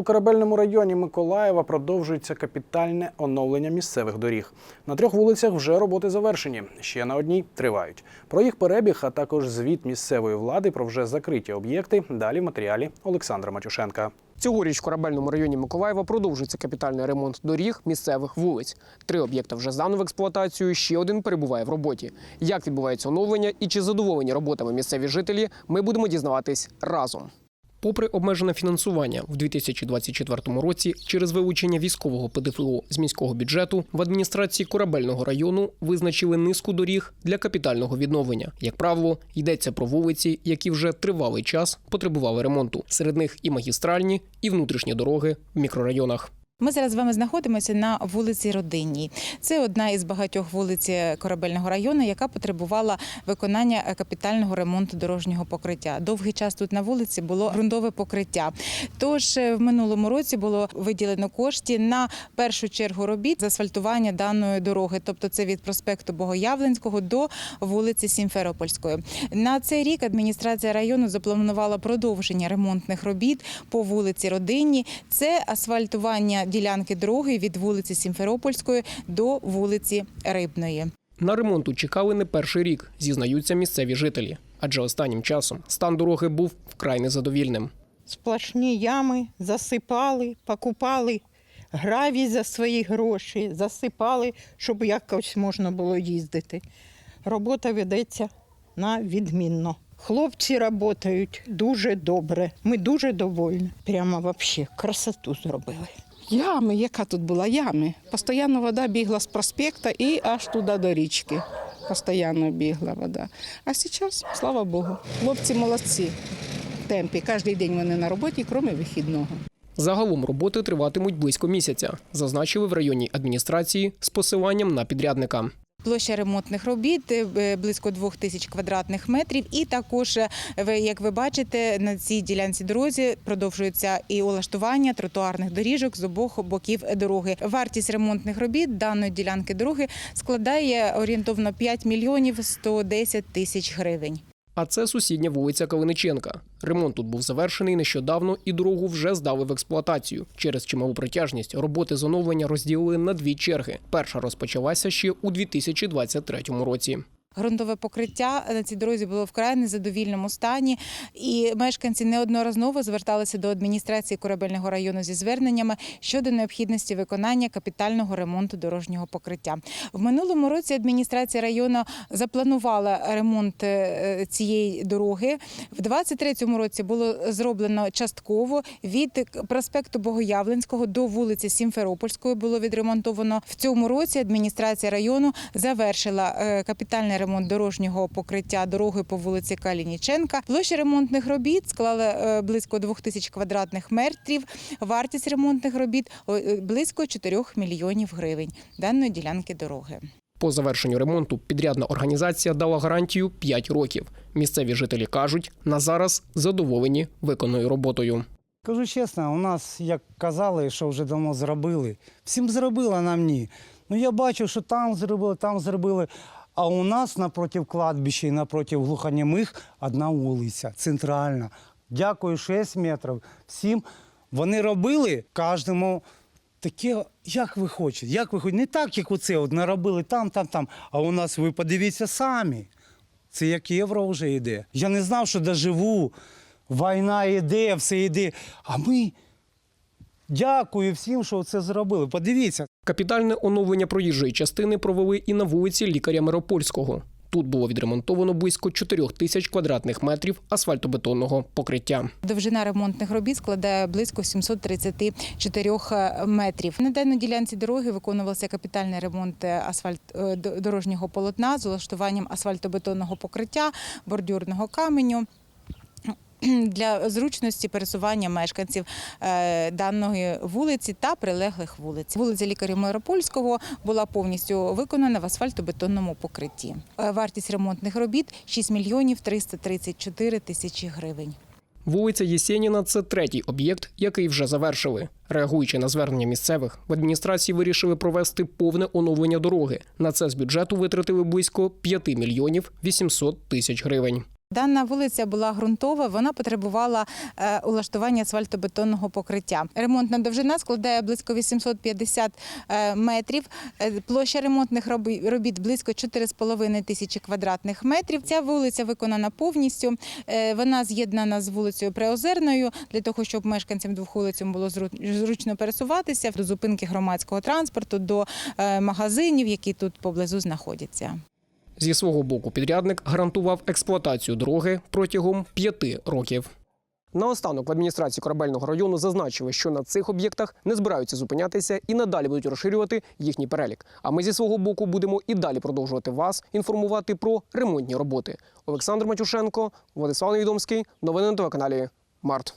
У корабельному районі Миколаєва продовжується капітальне оновлення місцевих доріг. На трьох вулицях вже роботи завершені. Ще на одній тривають. Про їх перебіг, а також звіт місцевої влади про вже закриті об'єкти. Далі в матеріалі Олександра Матюшенка. Цьогоріч в корабельному районі Миколаєва продовжується капітальний ремонт доріг місцевих вулиць. Три об'єкти вже здано в експлуатацію, ще один перебуває в роботі. Як відбувається оновлення і чи задоволені роботами місцеві жителі, ми будемо дізнаватись разом. Попри обмежене фінансування в 2024 році, через вилучення військового ПДФО з міського бюджету в адміністрації корабельного району визначили низку доріг для капітального відновлення. Як правило, йдеться про вулиці, які вже тривалий час потребували ремонту. Серед них і магістральні, і внутрішні дороги в мікрорайонах. Ми зараз з вами знаходимося на вулиці Родинній. Це одна із багатьох вулиць корабельного району, яка потребувала виконання е, капітального ремонту дорожнього покриття. Довгий час тут на вулиці було ґрунтове покриття. Тож е, в минулому році було виділено кошти на першу чергу робіт з асфальтування даної дороги, тобто це від проспекту Богоявленського до вулиці Сімферопольської. На цей рік адміністрація району запланувала продовження ремонтних робіт по вулиці Родинній. Це асфальтування ділянки дороги від вулиці Сімферопольської до вулиці Рибної. На ремонту чекали не перший рік, зізнаються місцеві жителі. Адже останнім часом стан дороги був вкрай незадовільним. Сплошні ями засипали, покупали гравій за свої гроші, засипали, щоб якось можна було їздити. Робота ведеться на відмінно. Хлопці працюють дуже добре. Ми дуже довольні. Прямо взагалі красоту зробили. Ями, яка тут була ями. Постоянно вода бігла з проспекта і аж туди до річки. Постоянно бігла вода. А зараз, слава Богу, хлопці молодці. Темпі. Кожен день вони на роботі, крім вихідного. Загалом роботи триватимуть близько місяця, зазначили в районній адміністрації з посиланням на підрядника. Площа ремонтних робіт е, близько двох тисяч квадратних метрів. І також, е, як ви бачите, на цій ділянці дорозі продовжується і улаштування тротуарних доріжок з обох боків дороги. Вартість ремонтних робіт даної ділянки дороги складає орієнтовно 5 мільйонів 110 тисяч гривень. А це сусідня вулиця Калиниченка. Ремонт тут був завершений нещодавно, і дорогу вже здали в експлуатацію. Через чималу протяжність роботи з оновлення розділили на дві черги. Перша розпочалася ще у 2023 році. Ґрунтове покриття на цій дорозі було вкрай незадовільному стані, і мешканці неодноразово зверталися до адміністрації корабельного району зі зверненнями щодо необхідності виконання капітального ремонту дорожнього покриття. В минулому році адміністрація району запланувала ремонт е, цієї дороги. В 23-му році було зроблено частково від проспекту Богоявленського до вулиці Сімферопольської було відремонтовано. В цьому році адміністрація району завершила е, капітальний ремонт дорожнього покриття дороги по вулиці Калініченка. Площа ремонтних робіт склала е, близько 2000 квадратних метрів. Вартість ремонтних робіт е, близько 4 мільйонів гривень даної ділянки дороги. По завершенню ремонту підрядна організація дала гарантію 5 років. Місцеві жителі кажуть, на зараз задоволені виконаною роботою. Кажу чесно, у нас, як казали, що вже давно зробили. Всім зробили, а нам ні. Ну я бачу, що там зробили, там зробили. А у нас напроти кладбища і напроти глухонімих одна вулиця, центральна. Дякую, 6 метрів. Всім вони робили кожному таке, як ви хочете, як ви хочете. Не так, як оце, от наробили там, там, там. А у нас ви подивіться самі. Це як євро вже йде. Я не знав, що доживу. Війна йде, все йде. А ми дякую всім, що це зробили. Подивіться. Капітальне оновлення проїжджої частини провели і на вулиці лікаря Миропольського. Тут було відремонтовано близько 4 тисяч квадратних метрів асфальтобетонного покриття. Довжина ремонтних робіт складає близько 734 метрів. На даній ділянці дороги виконувався капітальний ремонт асфальт е, дорожнього полотна з улаштуванням асфальтобетонного покриття, бордюрного каменю. Для зручності пересування мешканців е, даної вулиці та прилеглих вулиць. Вулиця лікаря Миропольського була повністю виконана в асфальтобетонному покритті. Е, Вартість ремонтних робіт 6 мільйонів 334 тисячі гривень. Вулиця Єсєніна це третій об'єкт, який вже завершили. Реагуючи на звернення місцевих, в адміністрації вирішили провести повне оновлення дороги. На це з бюджету витратили близько 5 мільйонів 800 тисяч гривень. Дана вулиця була ґрунтова, вона потребувала е, улаштування асфальтобетонного покриття. Ремонтна довжина складає близько 850 е, метрів. Е, Площа ремонтних робі- робіт близько 4,5 тисячі квадратних метрів. Ця вулиця виконана повністю. Вона з'єднана з вулицею Приозерною для того, щоб мешканцям двох вулиць було зру- зручно пересуватися до зупинки громадського транспорту, до магазинів, які тут поблизу знаходяться. Зі свого боку підрядник гарантував експлуатацію дороги протягом п'яти років. Наостанок в адміністрації корабельного району зазначили, що на цих об'єктах не збираються зупинятися і надалі будуть розширювати їхній перелік. А ми зі свого боку будемо і далі продовжувати вас інформувати про ремонтні роботи. Олександр Матюшенко, Владислав Невідомський. Новини на телеканалі Март.